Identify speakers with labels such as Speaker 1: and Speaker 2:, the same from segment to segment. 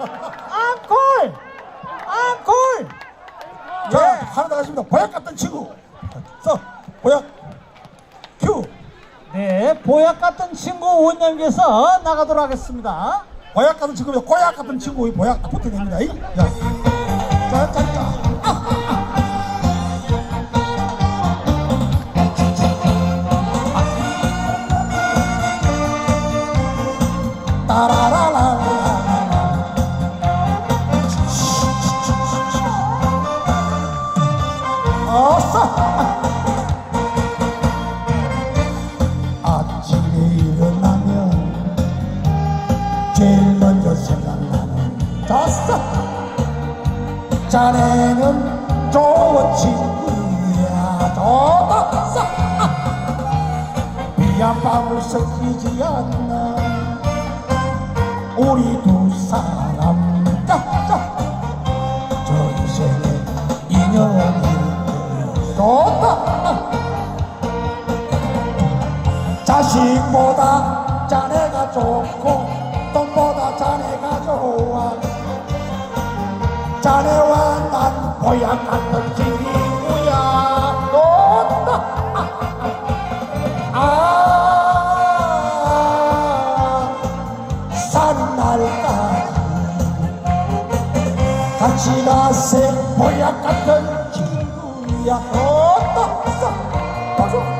Speaker 1: 앙콜! 앙콜!
Speaker 2: 자, 하나 더 가십니다. 보약 같은 친구. 써, 보약. 큐.
Speaker 1: 네, 보약 같은 친구 원영기에서 나가도록 하겠습니다.
Speaker 2: 보약 같은 친구입니다. 고약 같은 친구, 이 보약 딱 붙어냅니다. 이. 자, 자, 자, 자. 따라라라. 아침에 일어나면 제일 먼저 생각나는 다섯 자네는 좋은 친구야. 비한 밤을 섞이지 않나 우리 두 사람 자식보다 자네가 좋고 돈보다 자네가 좋아. 자네와 난 고향 같은 친구야. 좋다. 아 사는 날까지 같이 가세. 고향 같은 친구야. 좋다. 박수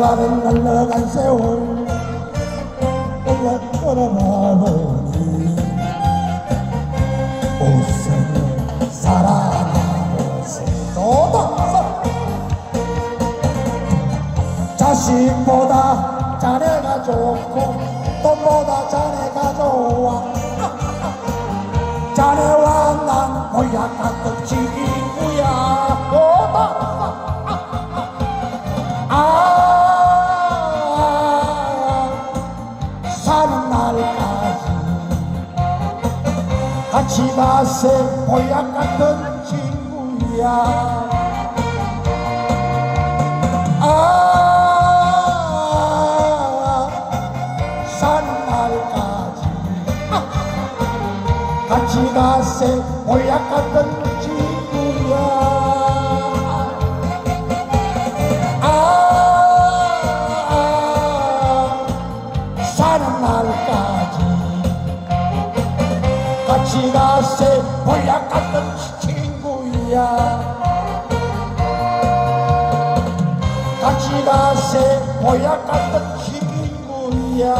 Speaker 2: 날아가면 날아간 세월. 올라 돌아보니 옷을 사랑하고 새도다 자식보다 자네가 좋고 가세 고향 같은 친구야. 아 사는 날까지. 같이 가세 고향 같은 친구 같이 가세 고향 같은 친구야. 같이 가세 고향 같은 친구야